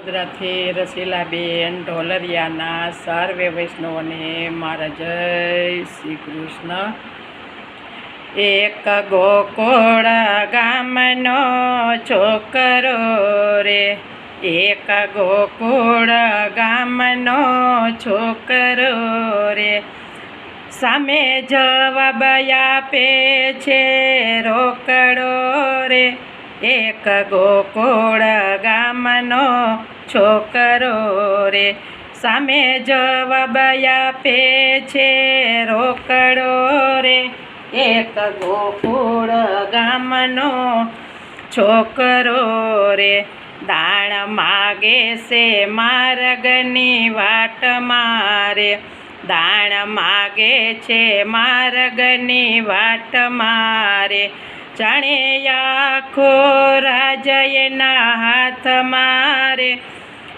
વડોદરાથી રસીલાબેન, ઢોલરિયાના સર્વે વૈષ્ણવને મારા જય શ્રી કૃષ્ણ. એક ગોકુળ ગામનો છોકરો રે, એક ગોકુળ ગામનો છોકરો રે. સામે જવાબ આપે છે રોકડો રે. એક ગોકુળ ગામનો છોકરો રે. સામે જવાબ આપે છે, રોકડો રે. એક ગોકુળ ગામનો છોકરો રે. દાણ માગે છે માર્ગની વાટ મારે. દાણ માગે છે માર્ગની વાટ મારે. જાણે આખો રાજયના હાથ મારે.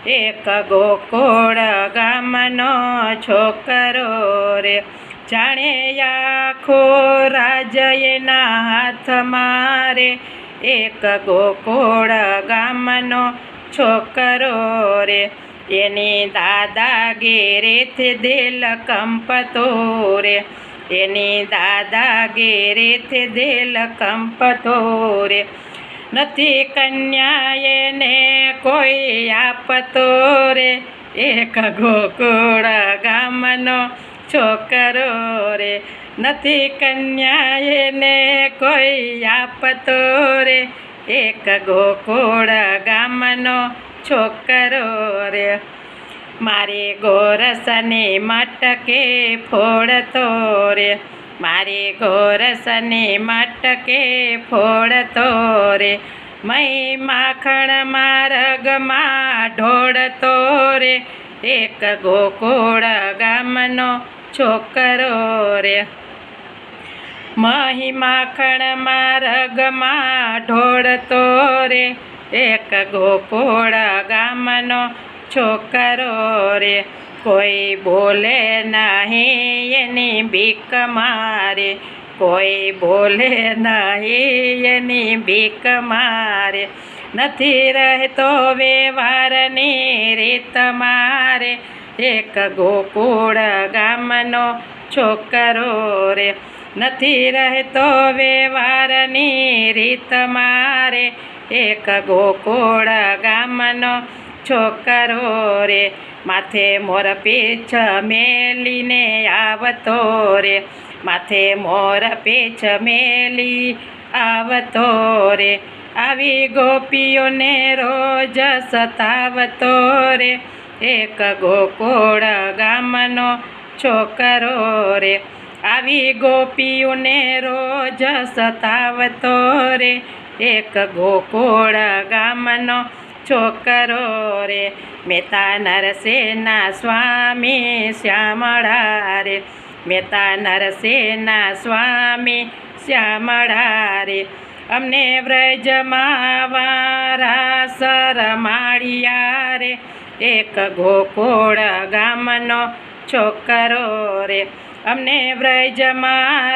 એક ગોકોળ ગામનો છોકરો રે. જાણે આખો રાજયના હાથ મારે. એક ગોકોળ ગામનો છોકરો રે. એની દાદાગીરીથી દિલ કંપતો રે. એની દાદાગીરીથી દિલ કંપતો રે નથી કન્યા એને કોઈ આપતો રે એક ગોકુળ ગામનો છોકરો રે નથી કન્યા એને કોઈ આપતો રે એક ગોકુળ ગામનો છોકરો રે મારી ગોરસની મટકે ફોડ તોરે મારી ગોરસની મટકે ફોડ તોરે મય માખણ મારગમાં ઢોળ તોરે એક ગોકુળ ગામનો છોકરો રે. મહી માખણ માર્ગમાં ઢોળ તોરે એક ગોકુળ ગામનો છોકરો રે, કોઈ બોલે નહીં એની બીક મારે. કોઈ બોલે નહીં એની બીક મારે. નથી રહેતો વ્યવહારની રીત મારે. એક ગોકુળ ગામનો છોકરો રે. નથી રહેતો વ્યવહારની રીત મારે. એક ગોકુળ ગામનો છોકરો રે, માથે મોર પીછ મેલીને આવતો રે. માથે મોર પીછ મેલી આવતો રે. આવી ગોપીઓને રોજ સતાવતો રે. એક ગોકોળ ગામનો છોકરો રે. આવી ગોપીઓને રોજ સતાવતો રે. એક ગોકોળ ગામનો છોકરો રે. મેતા નરસેના સ્વામી શ્યામળા રે. મેતા નરસેના સ્વામી શ્યામળા રે. અમને વ્રજમાં વારા સરમાળિયા રે. એક ગોકુળ ગામનો છોકરો રે. અમને વ્રજ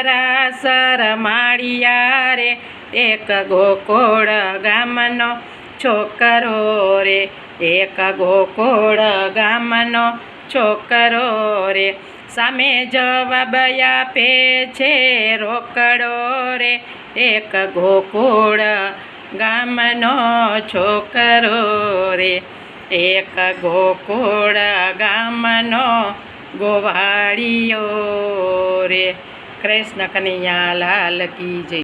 રાસ રમાળિયા રે. એક ગોકુળ ગામનો છોકરો રે, એક ગોકોળ ગામનો છોકરો રે. સામે જવાબ આપે છે, રોકડો રે. એક ગોકુળ ગામનો છોકરો રે. એક ગોકુળ ગામનો ગોવાળીઓ રે. કૃષ્ણ કનૈયા લાલ કી જય.